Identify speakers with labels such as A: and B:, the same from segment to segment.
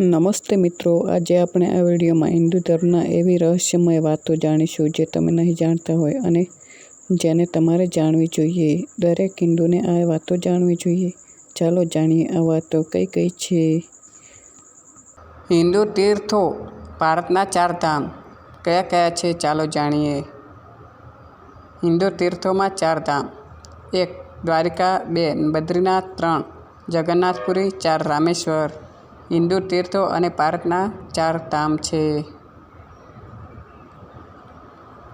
A: નમસ્તે મિત્રો. આજે આપણે આ વિડીયોમાં હિન્દુ ધર્મના એવી રહસ્યમય વાતો જાણીશું જે તમે નહીં જાણતા હોય અને જેને તમારે જાણવી જોઈએ. દરેક હિન્દુને આ વાતો જાણવી જોઈએ. ચાલો જાણીએ આ વાતો કઈ કઈ છે.
B: હિન્દુ તીર્થો, ભારતના ચાર ધામ. કયા કયા છે? ચાલો જાણીએ. હિન્દુ તીર્થોમાં ચાર ધામ. એક દ્વારિકા, બે બદ્રીનાથ, ત્રણ જગન્નાથપુરી, ચાર રામેશ્વર. હિન્દુ તીર્થો અને ભારતના ચાર ધામ છે.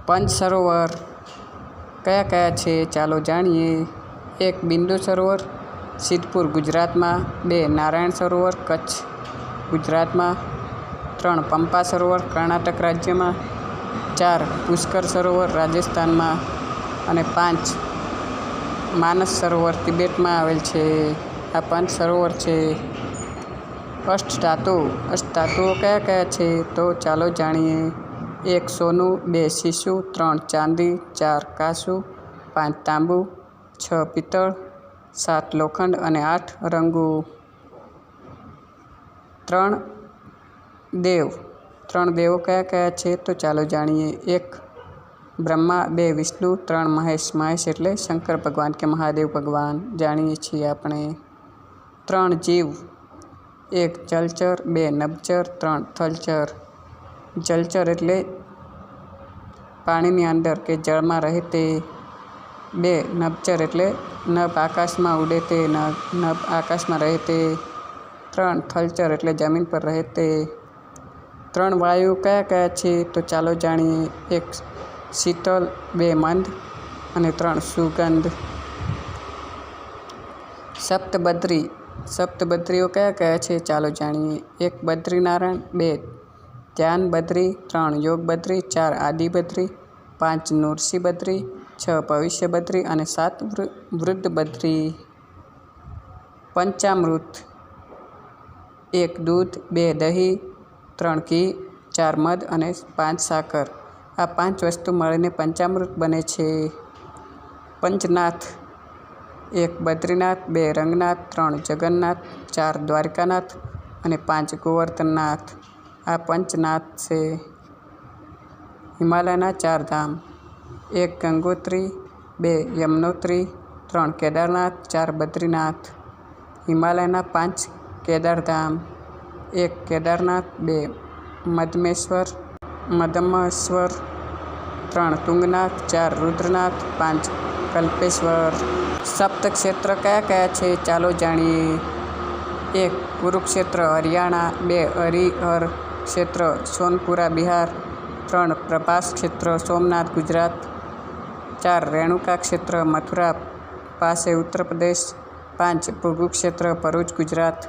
B: પંચ સરોવર કયા કયા છે ચાલો જાણીએ. એક બિંદુ સરોવર, સિદ્ધપુર ગુજરાતમાં, બે નારાયણ સરોવર, કચ્છ ગુજરાતમાં, ત્રણ પંપા સરોવર, કર્ણાટક રાજ્યમાં, ચાર પુષ્કર સરોવર, રાજસ્થાનમાં અને પાંચ માનસ સરોવર, તિબેટમાં આવેલ છે. આ પાંચ સરોવર છે. અષ્ટધાતુ અષ્ટધાતુઓ કયા કયા છે? તો ચાલો જાણીએ. એક સોનું, બે શિશુ, ત્રણ ચાંદી, ચાર કાસુ, પાંચ તાંબુ, છ પિત્તળ, સાત લોખંડ અને આઠ રંગુ. ત્રણ દેવ. ત્રણ દેવો કયા કયા છે? તો ચાલો જાણીએ. એક બ્રહ્મા, બે વિષ્ણુ, ત્રણ મહેશ મહેશ એટલે શંકર ભગવાન કે મહાદેવ ભગવાન. જાણીએ છીએ આપણે. ત્રણ જીવ. એક જલચર, બે નભચર ત્રણ થલચર. જલચર એટલે પાણીની અંદર કે જળમાં રહે તે. બે નભચર એટલે નભ આકાશમાં ઉડે તે નભ આકાશમાં રહે તે. ત્રણ થલચર એટલે જમીન પર રહે તે. ત્રણ વાયુ કયા કયા છે તો ચાલો જાણીએ. એક શીતલ, બે મંદ અને ત્રણ સુગંધ. સપ્તબદ્રી સપ્તબદ્રીઓ કયા કયા છે? ચાલો જાણીએ. એક બદ્રીનારાયણ બે ધ્યાન બદ્રી, ત્રણ યોગ બદ્રી, ચાર આદિ બદ્રી, પાંચ નૃસિંહ બદ્રી, છ ભવિષ્ય બદ્રી અને સાત વૃદ્ધ બદ્રી. પંચામૃત, એક દૂધ, બે દહીં, ત્રણ ઘી, ચાર મધ અને પાંચ સાકર. આ પાંચ વસ્તુ મળીને પંચામૃત બને છે. પંચનાથ એક બદ્રીનાથ, બે રંગનાથ, ત્રણ જગન્નાથ, ચાર દ્વારકાનાથ અને પાંચ ગોવર્ધનનાથ. આ પંચનાથ છે. હિમાલયના ચાર ધામ. એક ગંગોત્રી, બે યમનોત્રી, ત્રણ કેદારનાથ, ચાર બદ્રીનાથ. હિમાલયના પાંચ કેદારધામ એક કેદારનાથ, બે મધમેશ્વર મધમેશ્વર ત્રણ તુંગનાથ, ચાર રુદ્રનાથ, પાંચ કલ્પેશ્વર. સપ્ત ક્ષેત્ર કયા કયા છે? ચાલો જાણીએ. એક, કુરુક્ષેત્ર હરિયાણા. બે, હરિહર ક્ષેત્ર સોનપુરા, બિહાર. ત્રણ, પ્રભાસ ક્ષેત્ર સોમનાથ, ગુજરાત. ચાર, રેણુકા ક્ષેત્ર મથુરા પાસે ઉત્તર પ્રદેશ. પાંચ, ભૃગુ ક્ષેત્ર ભરૂચ, ગુજરાત.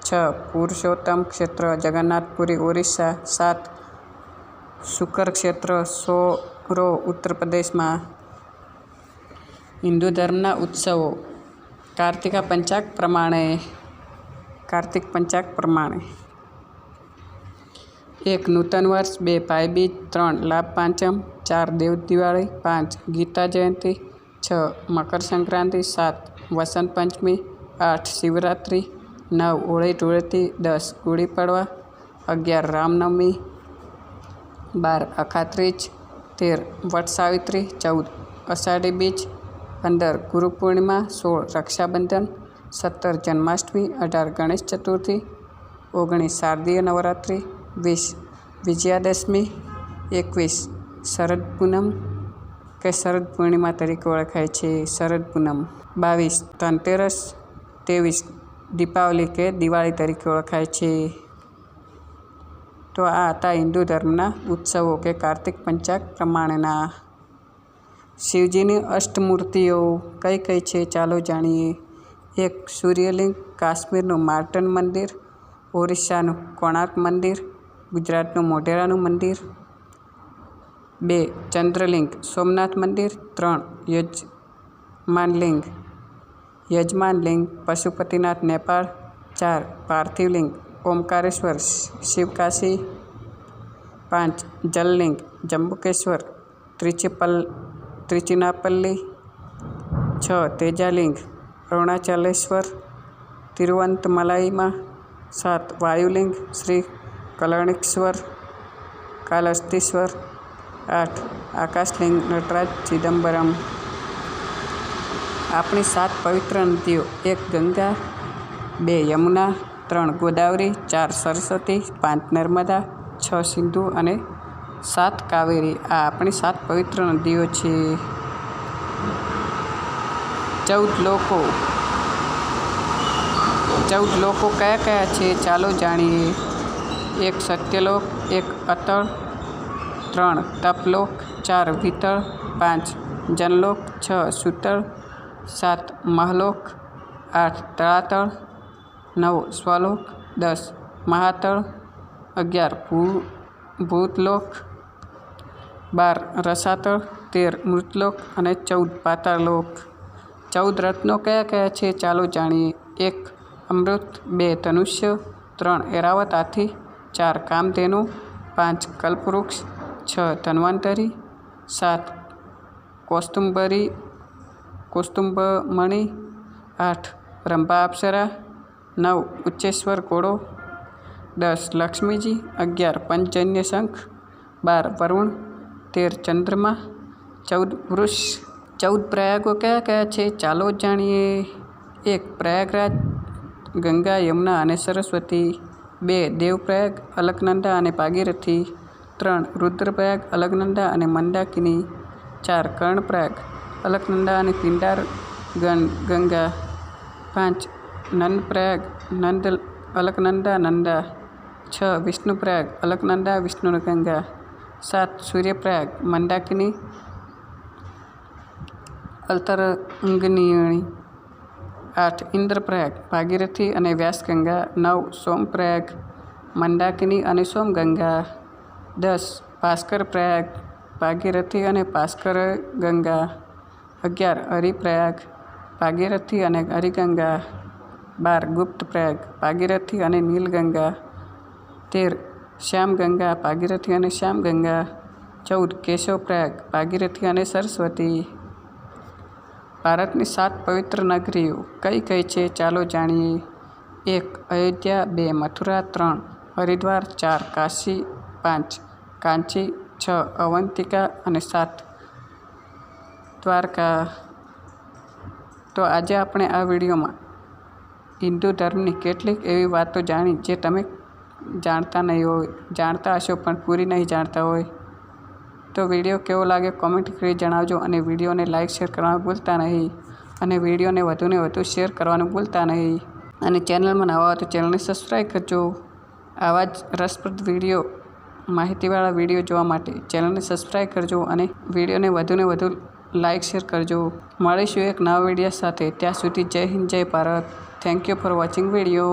B: છ, પુરુષોત્તમ ક્ષેત્ર જગન્નાથપુરી, ઓરિસ્સા. સાત શુકર ક્ષેત્ર સોરો ઉત્તર પ્રદેશમાં. હિન્દુ ધર્મના ઉત્સવો કાર્તિકા પંચાગ પ્રમાણે કાર્તિક પંચાગ પ્રમાણે એક નૂતન વર્ષ બે ભાઈબીજ ત્રણ લાભ પાંચમ ચાર દેવ દિવાળી પાંચ ગીતા જયંતિ છ મકર સંક્રાંતિ સાત વસંત પંચમી આઠ શિવરાત્રિ નવ હોળી ધૂળેટી દસ ગુડી પડવા અગિયાર રામનવમી બાર અખાત્રીજ તેર વટ સાવિત્રી ચૌદ અષાઢી બીજ પંદર ગુરુ પૂર્ણિમા, સોળ રક્ષાબંધન, સત્તર જન્માષ્ટમી, અઢાર ગણેશ ચતુર્થી, ઓગણીસ શારદીય નવરાત્રિ, વીસ વિજયાદશમી, એકવીસ શરદ પૂનમ કે શરદ પૂર્ણિમા તરીકે ઓળખાય છે શરદ પૂનમ. બાવીસ ધનતેરસ, ત્રેવીસ દીપાવલી કે દિવાળી તરીકે ઓળખાય છે. તો આ હતા હિન્દુ ધર્મના ઉત્સવો કે કાર્તિક પંચાગ પ્રમાણેના. શિવજીની અષ્ટમૂર્તિઓ કઈ કઈ છે ચાલો જાણીએ. એક સૂર્યલિંગ, કાશ્મીરનું માર્ટન મંદિર, ઓરિસ્સાનું કોણાર્ક મંદિર, ગુજરાતનું મોઢેરાનું મંદિર. બે, ચંદ્રલિંગ, સોમનાથ મંદિર. ત્રણ, યજમાનલિંગ યજમાનલિંગ, પશુપતિનાથ, નેપાળ. ચાર, પાર્થિવલિંગ, ઓમકારેશ્વર, શિવકાશી. પાંચ, જલલિંગ, જંબુકેશ્વર, ત્રિચિપલ ત્રિચિનાપલ્લી, છ તેજાલિંગ, અરુણાચલેશ્વર, તિરુવંતમલાઈમાં, સાત વાયુલિંગ, શ્રી કલણેશ્વર કાલસ્તીશ્વર આઠ આકાશલિંગ, નટરાજ ચિદમ્બરમ. આપણી સાત પવિત્ર નદીઓ, એક ગંગા, બે યમુના, ત્રણ ગોદાવરી, ચાર સરસ્વતી, પાંચ નર્મદા, છ સિંધુ અને સાત કાવેરી. આ આપણી સાત પવિત્ર નદીઓ છે. ચૌદ લોકો. ચૌદ લોકો કયા કયા છે ચાલો જાણીએ. એક સત્યલોક, એક અતળ, ત્રણ તપલોક, ચાર વિતળ, પાંચ જનલોક, છ સૂતળ, સાત મહલોક, આઠ તળાતળ, નવ સ્વલોક, દસ મહાતળ, અગિયાર ભૂ, ભૂતલોક બાર રસાતળ, તેર મૃતલોક અને ચૌદ પાતાળલોક. ચૌદ રત્નો કયા કયા છે ચાલો જાણીએ. એક, અમૃત, બે, ધનુષ્ય, ત્રણ, એરાવત હાથી ચાર, કામધેનુ, પાંચ, કલ્પવૃક્ષ, છ, ધન્વંતરી, સાત કોસ્તુંબરી કૌસ્તુંભમણિ, આઠ રંભા અપ્સરા નવ, ઉચ્ચેશ્વર ઘોડો દસ, લક્ષ્મીજી, અગિયાર, પંચજન્ય શંખ, બાર, વરુણ તેર ચંદ્રમા ચૌદ વૃષ, ચૌદ પ્રયાગો કયા કયા છે? ચાલો જાણીએ. એક પ્રયાગરાજ, ગંગા, યમુના અને સરસ્વતી. બે દેવપ્રયાગ, અલકનંદા અને ભાગીરથી ત્રણ રુદ્રપ્રયાગ, અલકનંદા અને મંદાકિની. ચાર કર્ણપ્રયાગ, અલકનંદા અને પિંડાર ગણ, ગંગા. પાંચ નંદપ્રયાગ, નંદ, અલકનંદા, નંદા. છ વિષ્ણુપ્રયાગ, અલકનંદા વિષ્ણુ ગંગા સાત સૂર્યપ્રયાગ, મંદાકિની, અલ્તરંગનિયણી, આઠ ઇન્દ્રપ્રયાગ, ભાગીરથી અને વ્યાસગંગા, નવ સોમપ્રયાગ, મંદાકિની અને સોમગંગા, દસ ભાસ્કર પ્રયાગ ભાગીરથી અને ભાસ્કર ગંગા અગિયાર હરિપ્રયાગ, ભાગીરથી અને હરિગંગા, બાર ગુપ્ત પ્રયાગ ભાગીરથી અને નીલગંગા, તેર શ્યામગંગા, ભાગીરથી અને શ્યામગંગા, ચૌદ કેશવપ્રયાગ ભાગીરથી અને સરસ્વતી. ભારતની સાત પવિત્ર નગરીઓ કઈ કઈ છે ચાલો જાણીએ. એક, અયોધ્યા, બે, મથુરા, ત્રણ, હરિદ્વાર, ચાર, કાશી, પાંચ, કાંચી, છ, અવંતિકા અને સાત, દ્વારકા. તો આજે આપણે આ વિડીયોમાં હિન્દુ ધર્મની કેટલીક એવી વાતો જાણી જે તમે જાણતા નહીં હોય, જાણતા હશો પણ પૂરી નહીં જાણતા હોય. તો વીડિયો કેવો લાગે કોમેન્ટ કરી જણાવજો અને વિડીયોને લાઇક શેર કરવાનું ભૂલતા નહીં. અને વિડીયોને વધુને વધુ શેર કરવાનું ભૂલતા નહીં. અને ચેનલમાં નવા હોય તો ચેનલને સબસ્ક્રાઈબ કરજો. આવા જ રસપ્રદ વીડિયો, માહિતીવાળા વીડિયો જોવા માટે ચેનલને સબસ્ક્રાઈબ કરજો અને વિડીયોને વધુને વધુ લાઇક શેર કરજો. મળીશું એક નવા વીડિયો સાથે. ત્યાં સુધી જય હિન્દ, જય Bharat. Thank you for watching video